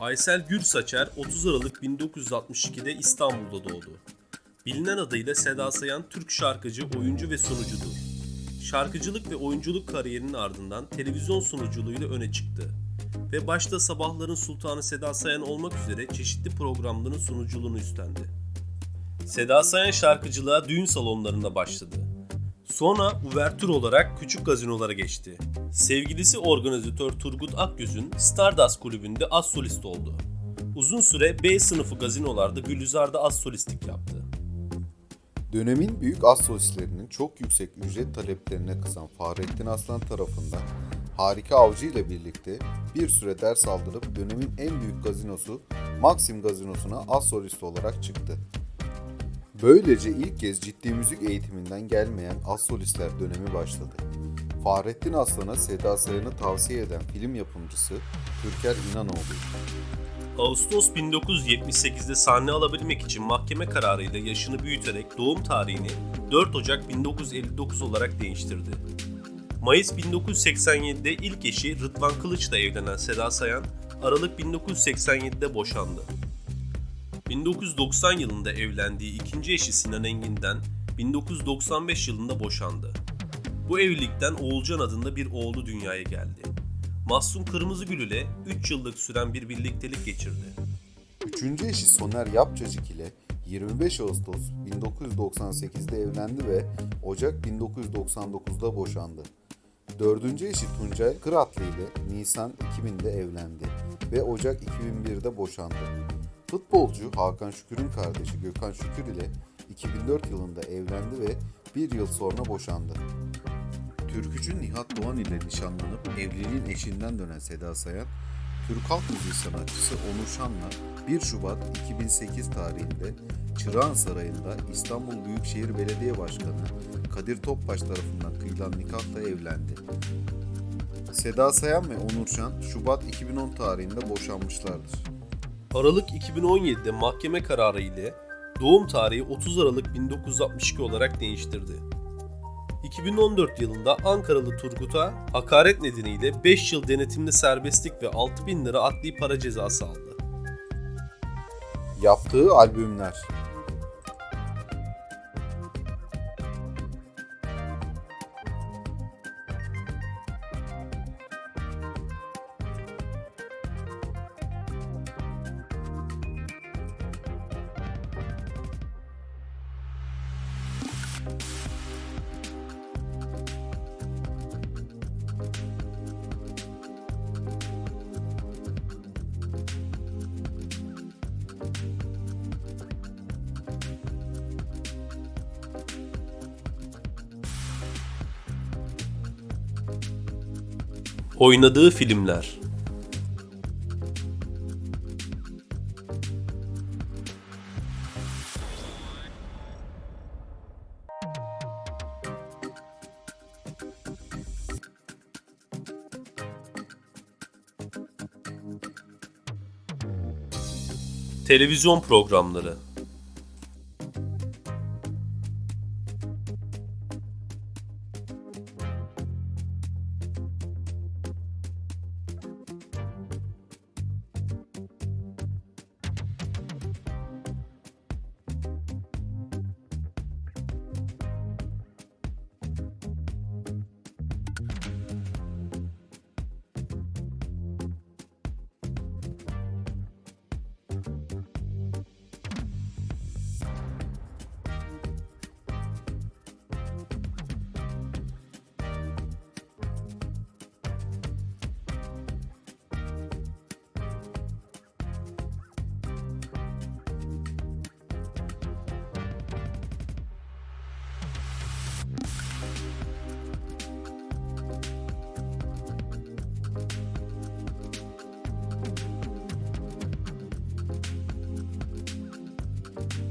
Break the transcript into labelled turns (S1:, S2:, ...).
S1: Aysel Gürsaçer 30 Aralık 1962'de İstanbul'da doğdu. Bilinen adıyla Seda Sayan Türk şarkıcı, oyuncu ve sunucudur. Şarkıcılık ve oyunculuk kariyerinin ardından televizyon sunuculuğuyla öne çıktı. Ve başta Sabahların Sultanı Seda Sayan olmak üzere çeşitli programların sunuculuğunu üstlendi. Seda Sayan şarkıcılığa düğün salonlarında başladı. Sonra uvertür olarak küçük gazinolara geçti. Sevgilisi organizatör Turgut Akgöz'ün Stardust kulübünde az solist oldu. Uzun süre B sınıfı gazinolarda Gülizar'da az solistlik yaptı.
S2: Dönemin büyük az solistlerinin çok yüksek ücret taleplerine kızan Fahrettin Aslan tarafından Harika Avcı ile birlikte bir süre ders aldırıp dönemin en büyük gazinosu Maxim Gazinosu'na az solist olarak çıktı. Böylece ilk kez ciddi müzik eğitiminden gelmeyen az solistler dönemi başladı. Fahrettin Aslan'a Seda Sayan'ı tavsiye eden film yapımcısı Türker İnanoğlu.
S1: Ağustos 1978'de sahne alabilmek için mahkeme kararıyla yaşını büyüterek doğum tarihini 4 Ocak 1959 olarak değiştirdi. Mayıs 1987'de ilk eşi Rıdvan Kılıç'la evlenen Seda Sayan, Aralık 1987'de boşandı. 1990 yılında evlendiği ikinci eşi Sinan Engin'den 1995 yılında boşandı. Bu evlilikten Oğulcan adında bir oğlu dünyaya geldi. Mahsun Kırmızıgül ile 3 yıllık süren bir birliktelik geçirdi.
S2: Üçüncü eşi Soner Yapcacık ile 25 Ağustos 1998'de evlendi ve Ocak 1999'da boşandı. Dördüncü eşi Tuncay Kıratlı ile Nisan 2000'de evlendi ve Ocak 2001'de boşandı. Futbolcu Hakan Şükür'ün kardeşi Gökhan Şükür ile 2004 yılında evlendi ve bir yıl sonra boşandı. Türkücü Nihat Doğan ile nişanlanıp evliliğin eşinden dönen Seda Sayan, Türk halk müziği sanatçısı Onur Şan'la 1 Şubat 2008 tarihinde Çırağan Sarayı'nda İstanbul Büyükşehir Belediye Başkanı Kadir Topbaş tarafından kıyılan nikahla evlendi. Seda Sayan ve Onur Şan Şubat 2010 tarihinde boşanmışlardır.
S1: Aralık 2017'de mahkeme kararı ile doğum tarihi 30 Aralık 1962 olarak değiştirdi. 2014 yılında Ankaralı Turgut'a hakaret nedeniyle 5 yıl denetimli serbestlik ve 6000 lira adli para cezası aldı.
S2: Yaptığı albümler
S1: Oynadığı filmler. Televizyon programları Bye.